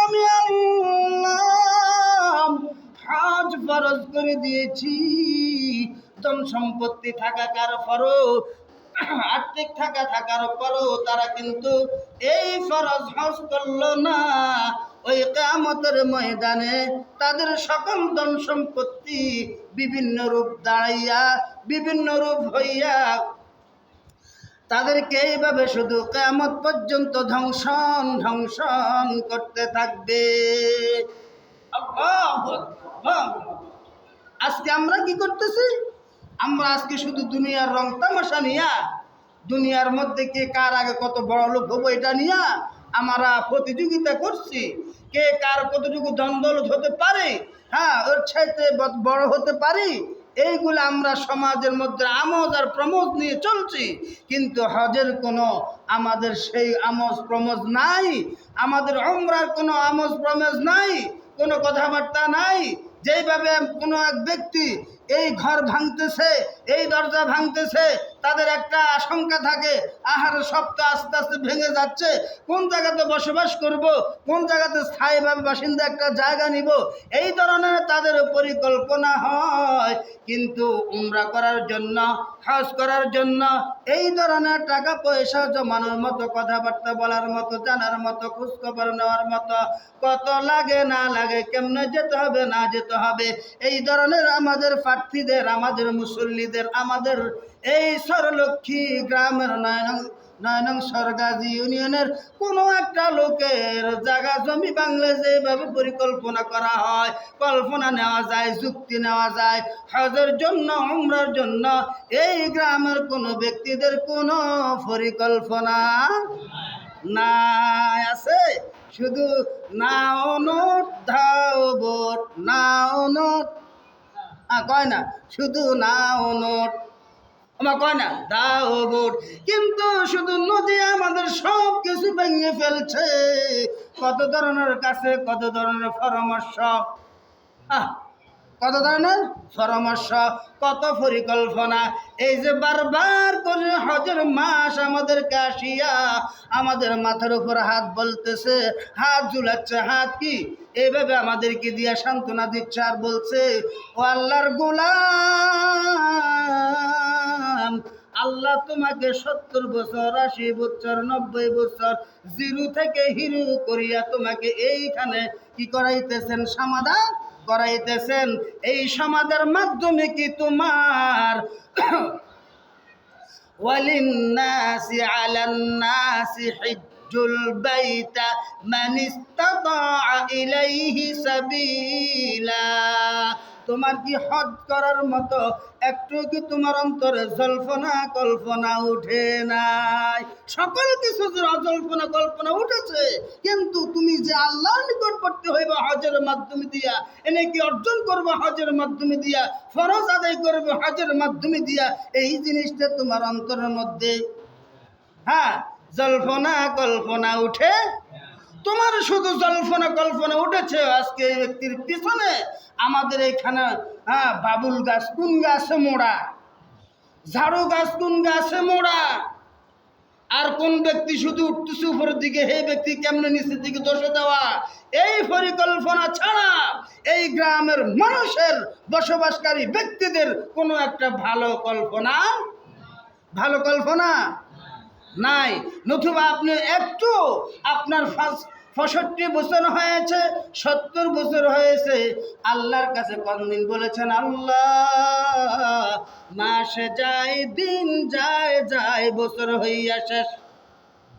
আমি হাজ ফরজ করে দিয়েছি। ধন সম্পত্তি থাকা কার ফরজ, আর্থিক থাকা থাকার পরও তারা কিন্তু এই ফরজ হজ করল না। ওই কেয়ামতের ময়দানে তাদের সকল ধন সম্পত্তি বিভিন্ন রূপ দাঁড়াইয়া, বিভিন্ন রূপ হইয়া তাদেরকে এইভাবে শুধু কেয়ামত পর্যন্ত ধ্বংসন ধ্বংসন করতে থাকবে। আজকে আমরা কি করতেছি? আমরা আজকে শুধু দুনিয়ার রং তামাশা নিয়া, দুনিয়ার মধ্যে কে কার আগে কত বড় লোক হব এটা নিয়া আমরা প্রতিযোগিতা করছি। কে কার কতটুকু দ্বন্দ্ব হতে পারে? হ্যাঁ ওর চাইতে ব- বড় হতে পারি? এইগুলো আমরা সমাজের মধ্যে আমোদ আর প্রমোদ নিয়ে চলছি, কিন্তু হজের কোনো আমাদের সেই আমোজ প্রমোদ নাই, আমাদের অমরার কোনো আমোজ প্রমোজ নাই, কোনো কথাবার্তা নাই। যেইভাবে কোনো এক ব্যক্তি এই ঘর ভাঙতেছে, এই দরজা ভাঙতেছে তাদের একটা আশঙ্কা থাকে, আহার তো আস্তে আস্তে ভেঙে যাচ্ছে, কোন জায়গাতে বসবাস করব, কোন জায়গাতে স্থায়ীভাবে বাসিন্দা একটা জায়গা নিব, এই ধরনের তাদের পরিকল্পনা হয়। কিন্তু উমরা করার জন্য, হজ করার জন্য, এই ধরনের টাকা পয়সা জমানোর মতো, কথাবার্তা বলার মতো, জানার মতো, খোঁজখবর নেওয়ার মতো, কত লাগে না লাগে, কেমনে যেতে হবে, না যেতে হবে, এই ধরনের আমাদের প্রার্থীদের, আমাদের মুসল্লিদের, আমাদের এই সরলক্ষ্মী গ্রামের নয়ন, নয়নং সরগাজি ইউনিয়নের কোনো একটা লোকের জায়গা জমি বাংলা যেভাবে পরিকল্পনা করা হয়, কল্পনা নেওয়া যায়, যুক্তি নেওয়া যায়, হজের জন্য উমরার জন্য, এই গ্রামের কোনো ব্যক্তিদের কোনো পরিকল্পনা না আছে। শুধু নাও নোট, ধাও বোট, নাও নোট। কয় না? শুধু নাও নোট আমার কয় না দাও ভোট কিন্তু শুধু নদী আমাদের সব কিছু ভেঙে ফেলছে। কত ধরনের কাছে কত ধরনের পরামর্শ? আহ, কত ধরনের পরামর্শ? কত পরিকল্পনা? এই যে বারবার করে হজের মাস আমাদেরকে আসিয়া আমাদের মাথার উপর হাত বলতেছে হাত ঝুলাচ্ছে হাত কি? এইভাবে আমাদেরকে দিয়া সান্ত্বনা দিচ্ছে আর বলছে ও আল্লাহর গোলাম! আল্লাহ তোমাকে সত্তর বছর আশি বছর নব্বই বছর জিরো থেকে হিরো করিয়া তোমাকে এইখানে কি করাইতেছেন সমাধান করাইতেছেন এই সমাধার মাধ্যমে কি তোমার وللناس على الناس حج البيت من استطاع إليه سبيلا তোমার কি হজ করার মতো একটু কি তোমার অন্তরে জল্পনা কল্পনা উঠে নাই? সকল কিছু যে অজল্পনা কল্পনা উঠেছে, কিন্তু তুমি যে আল্লাহর নিকটবর্তী হইবা হজের মাধ্যমে দিয়া, এনে কি অর্জন করবে হজের মাধ্যমে দিয়া, ফরজ আদায় করবে হজের মাধ্যমে দিয়া, এই জিনিসটা তোমার অন্তরের মধ্যে হ্যাঁ জল্পনা কল্পনা উঠে তোমার শুধু জল্পনা কল্পনা উঠেছে আজকে এই ব্যক্তির পিছনে? আমাদের এখানে হ্যাঁ বাবুল গাছ কোন গাছে মোড়া? ঝাড়ু গাছ কোন গাছে মোড়া? আর কোন ব্যক্তি শুধু উঠতেছে উপরের দিকে? সেই ব্যক্তি, কেমনে নিচের দিকে দোষে দেওয়া এই পরিকল্পনা ছাড়া এই গ্রামের মানুষের বসবাসকারী ব্যক্তিদের কোনো একটা ভালো কল্পনা? ভালো কল্পনা? নাই। নতুবা আপনি একটু আপনার পঁয়ষট্টি বছর হয়েছে, সত্তর বছর হয়েছে, আল্লাহর কাছে কোনদিন বলেছেন, আল্লাহ, মাসে যায়, দিন যায় যায়, বছর হইয়া শেষ।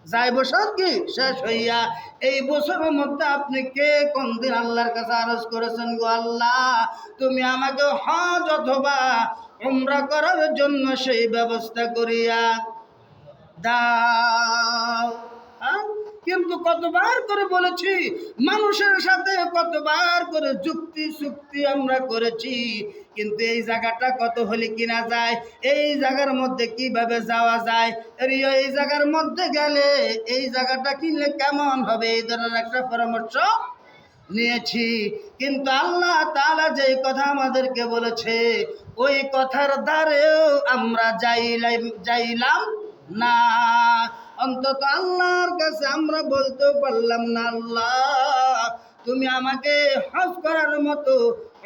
যাই বছর কি? শেষ হইয়া। এই বছরের মধ্যে আপনি কে কোন দিন আল্লাহর কাছে আরজ করেছেন গো আল্লাহ? তুমি আমাকে হজ অথবা উমরা করার জন্য সেই ব্যবস্থা করিয়া দাও? কিন্তু কতবার করে বলেছি, মানুষের সাথে কতবার করে যুক্তি চুক্তি আমরা করেছি, কিন্তু এই জায়গাটা কত হলে কিনা যায়, এই জায়গার মধ্যে কীভাবে যাওয়া যায় রিও এই জায়গার মধ্যে গেলে এই জায়গাটা কিনলে কেমন হবে, এই ধরনের একটা পরামর্শ নিয়েছি কিন্তু আল্লাহ তাআলা যে কথা আমাদেরকে বলেছে, ওই কথার দ্বারেও আমরা যাইলাম যাইলাম না অন্তত আল্লাহর কাছে আমরা বলতেও পারলাম না আল্লাহ তুমি আমাকে হজ করার মতো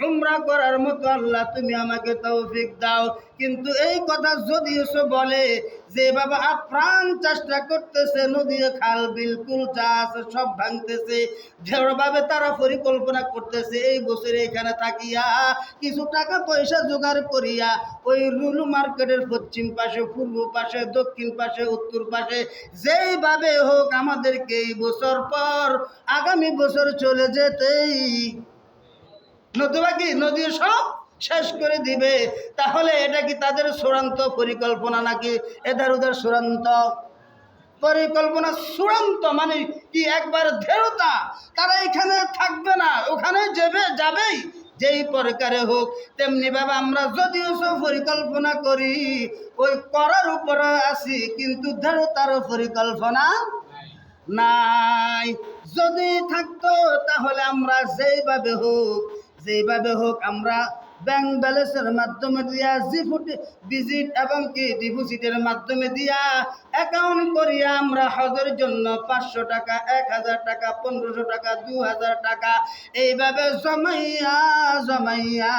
উমরা করার মতো আল্লাহ তুমি আমাকে তৌফিক দাও। কিন্তু এই কথা যদি সে বলে যে, বাবা আপ্রাণ চেষ্টা করতেছে নদী খাল বিলকুল যা আছে সব ভাঙতেছে দৃঢ়ভাবে তারা পরিকল্পনা করতেছে, এই বছরে এখানে থাকিয়া কিছু টাকা পয়সা জোগাড় করিয়া ওই রুলু মার্কেটের পশ্চিম পাশে, পূর্ব পাশে, দক্ষিণ পাশে, উত্তর পাশে, যেইভাবে হোক আমাদেরকে এই বছর পর, আগামী বছর চলে যেতেই নতুবা কি নদী সব শেষ করে দিবে। তাহলে এটা কি তাদের চূড়ান্ত পরিকল্পনা নাকি এদের ওদের চূড়ান্ত? পরিকল্পনা চূড়ান্ত মানে কি একবার দৃঢ়তা তারা এখানে থাকবে না, ওখানে যাবে, যাবেই। যেই প্রকারে হোক, তেমনি ভাবে আমরা যদিও সব পরিকল্পনা করি, ওই করার উপরে আসি কিন্তু দৃঢ়তার পরিকল্পনা নাই। যদি থাকতো, তাহলে আমরা যেইভাবে হোক যেইভাবে হোক আমরা ব্যাংক ব্যালেন্সের মাধ্যমে দিয়া জিফুট ভিজিট এবং কি ডিপোজিটের মাধ্যমে দিয়া অ্যাকাউন্ট করিয়া আমরা হজের জন্য পাঁচশো টাকা, এক হাজার টাকা, পনেরোশো টাকা, দু হাজার টাকা। এইভাবে জমাইয়া জমাইয়া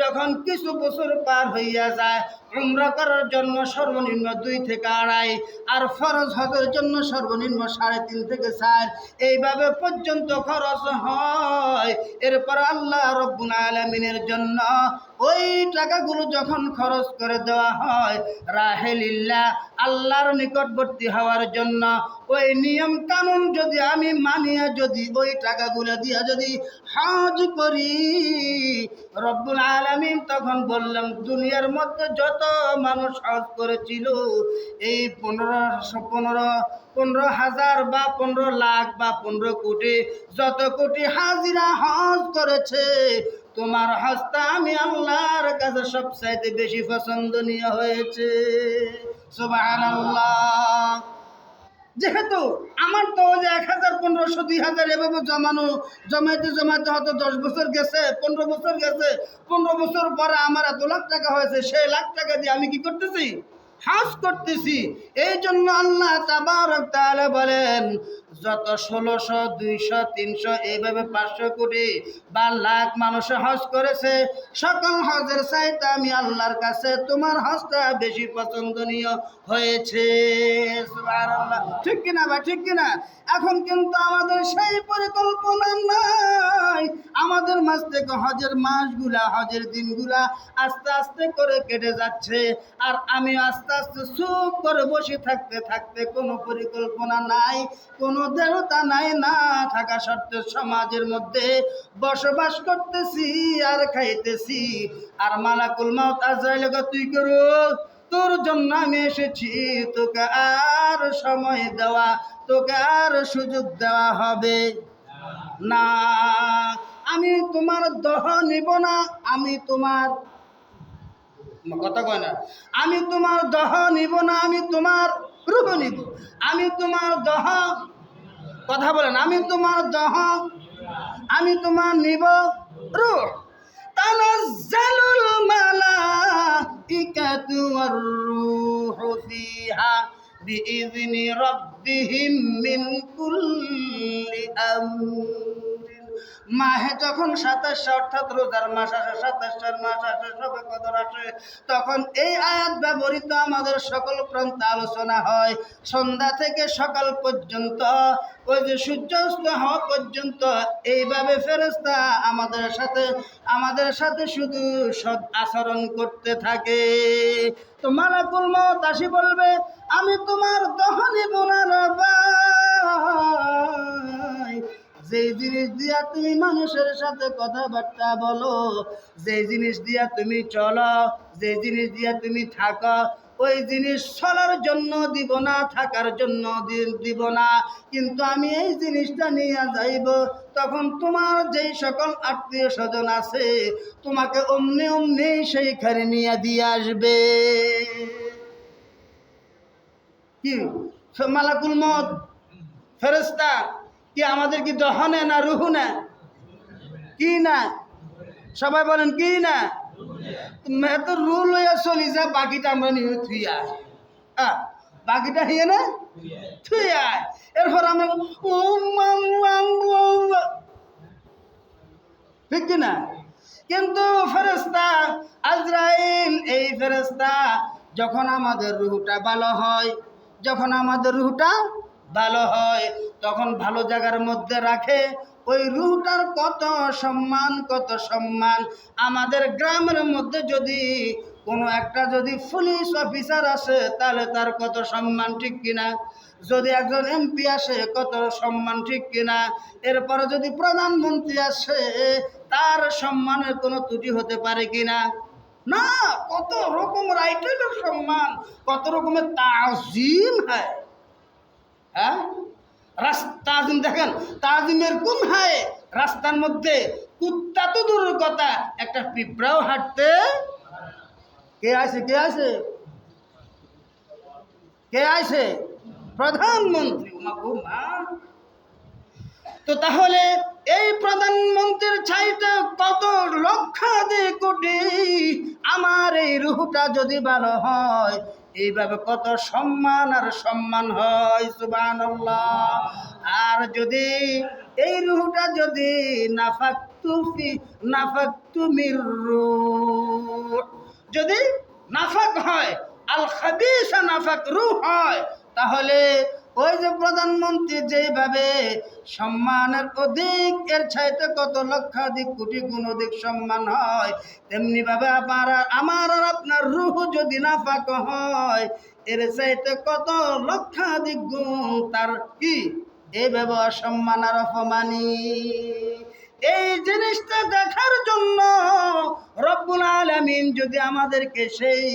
যখন কিছু বছর পার হইয়া যায়, উমরা করার জন্য সর্বনিম্ন দুই থেকে আড়াই, আর ফরজ হজের জন্য সর্বনিম্ন সাড়ে তিন থেকে চার। এইভাবে পর্যন্ত খরচ হয়। এরপর আল্লাহ রব্বুল আলমিনের জন্য ওই টাকাগুলো যখন খরচ করে দেওয়া হয় রাহেলিল্লা আল্লাহর নিকটবর্তী হওয়ার জন্য ওই নিয়ম কানুন যদি আমি মানিয়া যদি ওই টাকাগুলো দিয়া যদি হজ করি, রব্বুল আলমিন তখন বললাম, দুনিয়ার মধ্যে যত মানুষ হজ করেছিল, এই পনেরোশো পনেরো পনেরো হাজার বা পনেরো লাখ বা পনেরো কোটি, যত কোটি হাজিরা হজ করেছে, তোমার হস্তা আমি আল্লাহর কাছে সবচাইতে বেশি পছন্দনীয় হয়েছে। সুবহানাল্লাহ। যেহেতু আমার তো যে এক হাজার, পনেরোশো, দুই হাজার এভাবে জমানো, জমাইতে জমাইতে হয়তো দশ বছর গেছে, পনেরো বছর গেছে, পনেরো বছর পরে আমার এত লাখ টাকা হয়েছে, সেই লাখ টাকা দিয়ে আমি কি করতেছি? হাস করতেছি। এই জন্য আল্লাহ বলেন, যত ষোলোশো, দুইশো, তিনশো, এইভাবে পাঁচশো কোটি বা লাখ মানুষ হজ করেছে, সকল হজের চাইতে আমি আল্লাহর কাছে তোমার হজটা বেশি পছন্দনীয় হয়েছে। ঠিক কিনা বা ঠিক কিনা? এখন কিন্তু আমাদের সেই পরিকল্পনা নাই। আমাদের মাঝ থেকে হজের মাসগুলা, হজের দিনগুলা আস্তে আস্তে করে কেটে যাচ্ছে। আর আমি আস্তে আস্তে চুপ করে বসে থাকতে থাকতে কোনো পরিকল্পনা নাই, কোনো নাই, না থাকা সত্ত্বে সমাজের মধ্যে বসবাস করতেছি আর খাইতেছি। আর মালাকুল মাউত আজরাইল তুই করো, তোর জন্য আমি এসেছি, তোকে আর সময় দেওয়া, তোকে আর সুযোগ দেওয়া হবে। না, আমি তোমার দহ নিব না, আমি তোমার কথা কয় না। আমি তোমার দহ নিব না, আমি তোমার রূপ নিব। আমি তোমার দহ, কথা বলেন, আমি তোমার দহ, আমি তোমার নিব রূহ তানাজ্জালুল মালাইকাতু মাহে যখন সাতাশ, অর্থাৎ রোজার মাস আসে সাতাশটার মাস আসে সবে কদর আসে, তখন এই আয়াত ব্যবহৃত আমাদের সকল প্রান্তে আলোচনা হয়। সন্ধ্যা থেকে সকাল পর্যন্ত, ওই যে সূর্যাস্ত হওয়া পর্যন্ত, এইভাবে ফেরেস্তা আমাদের সাথে আমাদের সাথে শুধু সৎ আচরণ করতে থাকে। তো মালাকুল মত আসি বলবে, আমি তোমার দহনে বোনার ভাই যেই জিনিস দিয়া তুমি মানুষের সাথে কথাবার্তা বলো, যেই জিনিস দিয়া তুমি চলো যে জিনিস দিয়া তুমি থাকো, ওই জিনিস চলার জন্য দিব না, থাকার জন্য দিব না। কিন্তু আমি এই জিনিসটা নিয়ে যাইব, তখন তোমার যেই সকল আত্মীয় স্বজন আছে, তোমাকে অমনি অমনি সেইখানে নিয়ে দিয়ে আসবে। কি? মালাকুল মত ফেরেস্তা কি আমাদের কি দহনে না রুহু না কি না? সবাই বলেন, কি না? মেয়ে তো রু লইয়া চলি যা, বাকিটা আমরা নিয়ে থুই আয়। বাকিটা হিয়ে না, থুই আয়। এরপর আমরা ও ঠিক না? কিন্তু ফেরেস্তা আজরাইল, এই ফেরেস্তা যখন আমাদের রুহুটা ভালো হয়, যখন আমাদের রুহুটা ভালো হয় তখন ভালো জায়গার মধ্যে রাখে, ওই রুহটার কত সম্মান কত সম্মান। আমাদের গ্রামের মধ্যে যদি কোনো একটা যদি পুলিশ অফিসার আসে, তাহলে তার কত সম্মান, ঠিক কিনা? যদি একজন এমপি আসে, কত সম্মান, ঠিক কিনা? এরপরে যদি প্রধানমন্ত্রী আসে, তার সম্মানের কোনো ত্রুটি হতে পারে কিনা? না, কত রকম রাইটের সম্মান, কত রকমের তাজিম হয়। হ্যাঁ? রাস্তা দেখেন, তাজিমের কোন হয় রাস্তার মধ্যে কুত্তা তো দূরের কথা, একটা পিঁপড়াও হাঁটতে কে আছে কে আছে কে আছে প্রধানমন্ত্রী। তো তাহলে এই প্রধানমন্ত্রীর চাইতে কত লক্ষাধিক কোটি আমার এই রুহটা যদি ভালো হয় এইভাবে কত সম্মান আর সম্মান হয় সুবান আর যদি এই রুহটা যদি নাফাক্তু তুফি নাফাক্তু তুমির যদি নাফাক হয়, আল খাবিসা নাফাক রুহ হয়, তাহলে ওই যে প্রধানমন্ত্রী যেভাবে সম্মানের অধিক, এর চাইতে কত লক্ষাধিক, কোটি গুণ অধিক সম্মান হয় তেমনি ভাবে আমার আমার আর আপনার রুহ যদি নাফাক হয়, এর চাইতে কত লক্ষাধিক গুণ তার কি? এইভাবে অসম্মান আর অপমানী এই জিনিসটা দেখার জন্য রব্বুল আলামিন যদি আমাদেরকে সেই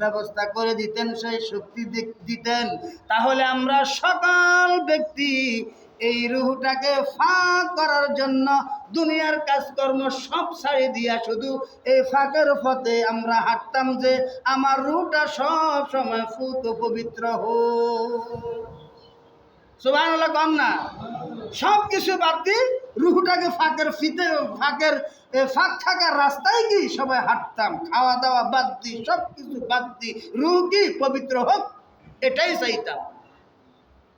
ব্যবস্থা করে দিতেন, সেই শক্তি দিতেন। তাহলে আমরা সকল ব্যক্তি এই রুহটাকে ফাঁক করার জন্য দুনিয়ার কাজকর্ম সব ছাড়ি দিয়া শুধু এই ফাঁকের পথে আমরা হাঁটতাম যে, আমার রুহটা সব সময় ফুত পবিত্র হোক। সুবাহ কম না। সব কিছু বাদ রুহুটাকে ফাঁকের ফিতে, ফাঁকের ফাঁক থাকার রাস্তায় কি সবাই হাঁটতাম খাওয়া দাওয়া বাদ দিই সব কিছু বাদ দিই রুহ কি পবিত্র হোক, এটাই চাইতাম।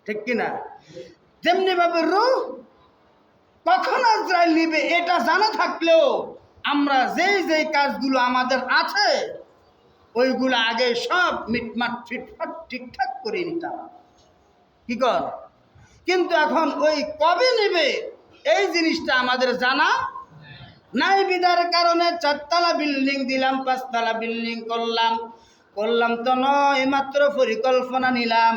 ঠিক কিনা? তেমনিভাবে রুহ কখন আজরাইল নিবে এটা জানা থাকলেও আমরা যেই যেই কাজগুলো আমাদের আছে, ওইগুলো আগে সব মিটমাট, ফিটফাট, ঠিকঠাক করে নিতাম। কি কর? কিন্তু এখন ওই কবে নেবে? এই জিনিসটা আমাদের জানা নাই বিদার কারণে চারতলা বিল্ডিং দিলাম, পাঁচতলা বিল্ডিং করলাম। করলাম তো নয়, মাত্র পরিকল্পনা নিলাম।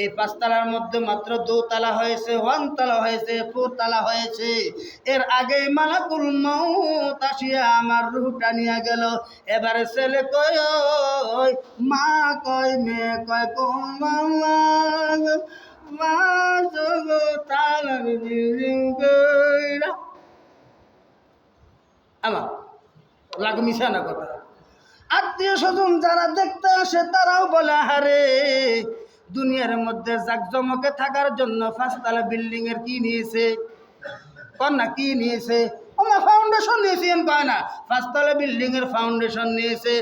এই পাঁচতলার মধ্যে মাত্র দোতলা হয়েছে, ওয়ানতলা হয়েছে, ফোরতলা হয়েছে। এর আগে মালাকুল মৌত আসিয়া আমার রুহটা নিয়ে গেল। এবারে ছেলে কয় মা কয়, মেয়ে কয় কোমা মা জগতালার বিল্ডিং কইরা আমার কথা। আত্মীয় স্বজন যারা দেখতে আসে, তারাও বলে হারে দুনিয়ার মধ্যে জাকজমকে থাকার জন্য পাঁচতলা বিল্ডিং এর কি নিয়েছে? কন না কি নিয়েছে? ফাউন্ডেশন নিয়েছি এম কয় না? পাঁচতলা বিল্ডিং এর ফাউন্ডেশন নিয়েছে।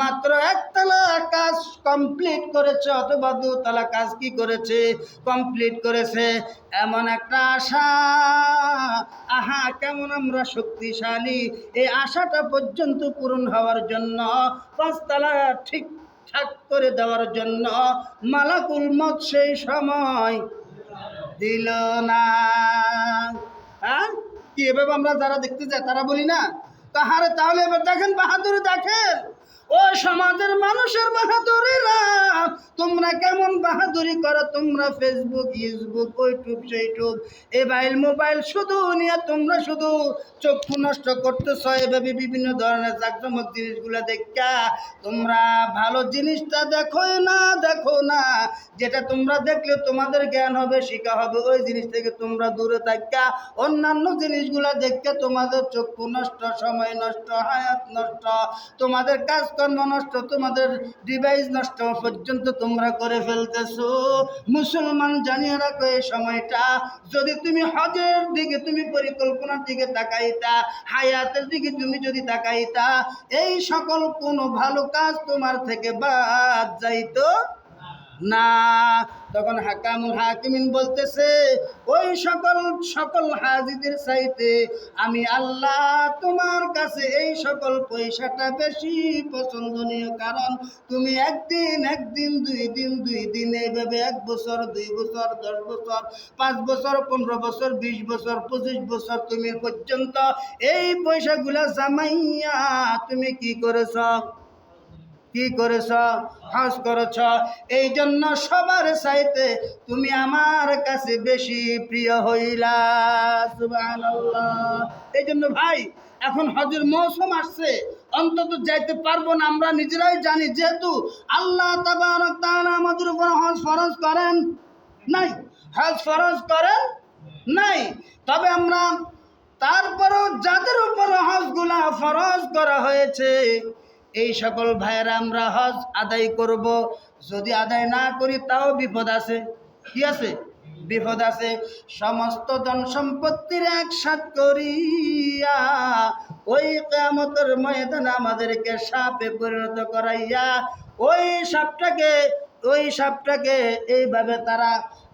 মাত্র একতলা কাজ কমপ্লিট করেছে অথবা দুতলা কাজ কি করেছে? কমপ্লিট করেছে। এমন একটা আশা। আহা, কেমন আমরা শক্তিশালী। এই আশাটা পর্যন্ত পূরণ হওয়ার জন্য, পাঁচতলা ঠিক ঠাক করে দেওয়ার জন্য মালাকুল মত সেই সময় দিল না। হ্যাঁ? কি এভাবে আমরা যারা দেখতে যাই, তারা বলি না? তাহারে তাহলে এবার দেখেন বাহাদুর দেখেন। ও সমাজের মানুষের বাহাদুরিরা তোমরা কেমন বাহাদুরি করো? তোমরা ফেসবুক ইউটিউব ইউটিউব সেইটুব। মোবাইল মোবাইল শুধু নিয়ে তোমরা শুধু চক্ষু নষ্ট করতেছ। এভাবে বিভিন্ন ধরনের জাকজমক জিনিসগুলো দেখা। তোমরা ভালো জিনিসটা দেখো না দেখো না। যেটা তোমরা দেখলে তোমাদের জ্ঞান হবে শিখা হবে, ওই জিনিস থেকে তোমরা দূরে থাকা। অন্যান্য জিনিসগুলো দেখে তোমাদের চক্ষু নষ্ট, সময় নষ্ট, হায়াত নষ্ট, তোমাদের কাজকর্ম নষ্ট, তোমাদের ডিভাইস নষ্ট পর্যন্ত তোমরা করে ফেলতেছো। মুসলমান জানিয়ে রাখো এই সময়টা। যদি তুমি হজের দিকে তুমি পরিকল্পনার দিকে তাকাইতা, হায়াতের দিকে তুমি যদি তাকাইতা, এই সকল কোনো ভালো কাজ তোমার থেকে বাদ যাইতো। না। তখন হাকামুল হাকিমিন বলতেছে, ওই সকল সকল হাজিদের চাইতে আমি আল্লাহ তোমার কাছে এই সকল পয়সাটা বেশি পছন্দনীয়। কারণ তুমি একদিন একদিন, দুই দিন দুই দিন এইভাবে এক বছর, দুই বছর, দশ বছর, পাঁচ বছর, পনেরো বছর, বিশ বছর, পঁচিশ বছর তুমি পর্যন্ত এই পয়সাগুলা জামাইয়া তুমি কি করেছ? কি করেছ? হজ করেছ। এই জন্য সবার চাইতে তুমি আমার কাছে বেশি প্রিয় হইলা। এই জন্য ভাই, এখন হজের মৌসুম আসছে। অন্তত যাইতে পারব না, আমরা নিজেরাই জানি, যেহেতু আল্লাহ আমাদের উপর হজ ফরজ করেন নাই। হজ ফরজ করেন নাই। তবে আমরা তারপরও যাদের উপর হজগুলা ফরজ করা হয়েছে এই সকল ভাইয়েরা আমরা হজ আদায় করব। যদি আদায় না করি, তাও বিপদ আছে। কি আছে? বিপদ আছে। সমস্ত ধন সম্পত্তির একসাথ করিয়া ওই কেমতের ময়দান আমাদেরকে সাপে পরিণত করাইয়া ওই সাপটাকে ওই সাপটাকে এইভাবে তারা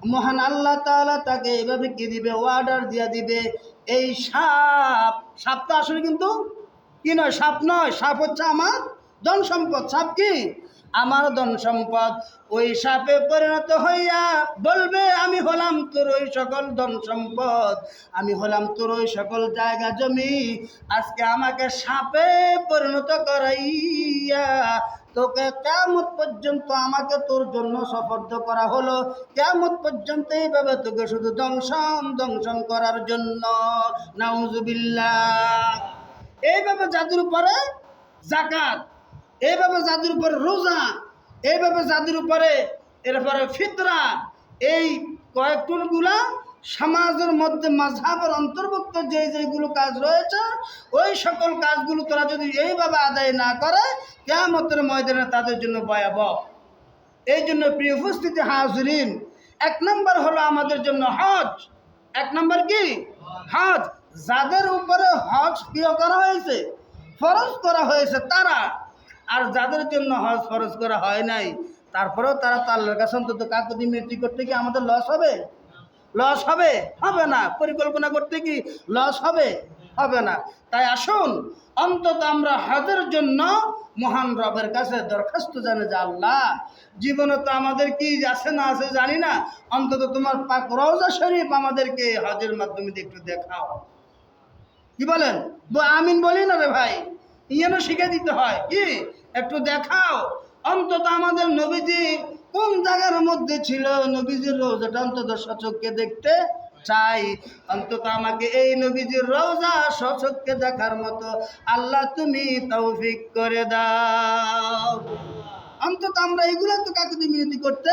মহান আল্লাহ তাআলা তাকে এইভাবে কি দিবে? অর্ডার দিয়া দিবে। এই সাপ, সাপটা আসলে কিন্তু কি নয়, সাপ নয়, সাপ হচ্ছে আমার ধন সম্পদ সাপ কি? আমার ধন সম্পদ ওই সাপে পরিণত হইয়া বলবে, আমি হলাম তোর ওই সকল ধন সম্পদ আমি হলাম তোর ওই সকল জায়গা, জমি। আজকে আমাকে সাপে পরিণত করাইয়া তোকে কেমত পর্যন্ত আমাকে তোর জন্য সফর্দ করা হলো। কেমত পর্যন্ত এইভাবে তোকে শুধু দংশন দংশন করার জন্য। নাউজুবিল্লাহ। এইভাবে যাদের উপরে জাকাত এইভাবে যাদের উপরে রোজা, এইভাবে যাদের উপরে এরপরে ফিতরা, এই কয়েকটুলগুলা সমাজের মধ্যে মাঝহাবের অন্তর্ভুক্ত যে যেগুলো কাজ রয়েছে, ওই সকল কাজগুলো তারা যদি এইভাবে আদায় না করে কেমতের ময়দানে তাদের জন্য ভয়াবহ। এই জন্য প্রিয় উপস্থিতি হাজরিন, এক নম্বর হলো আমাদের জন্য হজ। এক নম্বর কি? হজ। যাদের উপরে হজ প্রিয় করা হয়েছে, ফরজ করা হয়েছে তারা। আর যাদের জন্য হজ ফরজ করা হয় নাই, তারপরেও তারা তাল্লার কাছে অন্তত কাকুতি মিনতি করতে কি আমাদের লস হবে? লস হবে? হবে না। পরিকল্পনা করতে কি লস হবে? হবে না। তাই আসুন, অন্তত আমরা হজের জন্য মহান রবের কাছে দরখাস্ত জানে যে আল্লাহ, জীবনে তো আমাদের কি আছে না আছে জানি না। অন্তত তোমার পাক রওজা শরীফ আমাদেরকে হজের মাধ্যমে একটু দেখাও। কি বলেন? আমিন বলি না রে ভাই? ইয়েনও শিখে দিতে হয়। কি? একটু দেখাও। অন্তত আমাদের নবীজি কোন জায়গার মধ্যে ছিল? নবীজির রোজাটা অন্তত সচককে দেখতে চাই। অন্তত আমাকে এই নবীজির রোজা সচককে দেখার মতো আল্লাহ তুমি তৌফিক করে দাও। অন্তত আমরা এইগুলো তো কাকুতি মিনতি করতে?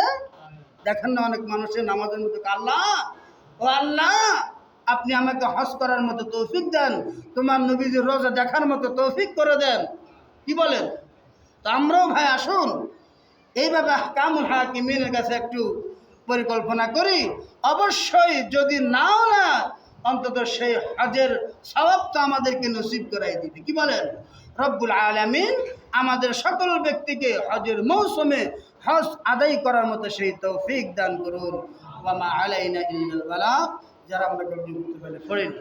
দেখেন না অনেক মানুষের নামাজের মতো আল্লাহ? ও আল্লাহ! আপনি আমাকে হজ করার মতো তৌফিক দেন, তোমার নবীজির রোজা দেখার মতো তৌফিক করে দেন। কি বলেন? তো আমরাও ভাই আসুন। এইভাবে কামুল হাকিমিনের কাছে একটু পরিকল্পনা করি। অবশ্যই যদি নাও না, অন্তত সেই হজের স্বভাব তো আমাদেরকে নসিব করাই দিবে। কি বলেন? রব্বুল আলামিন আমাদের সকল ব্যক্তিকে হজের মৌসুমে হজ আদায় করার মতো সেই তৌফিক দান করুন। ওয়ামা আলাইনা ইল্লাল বালাগ যারা আমরা গল্প করতে পারে পড়েন।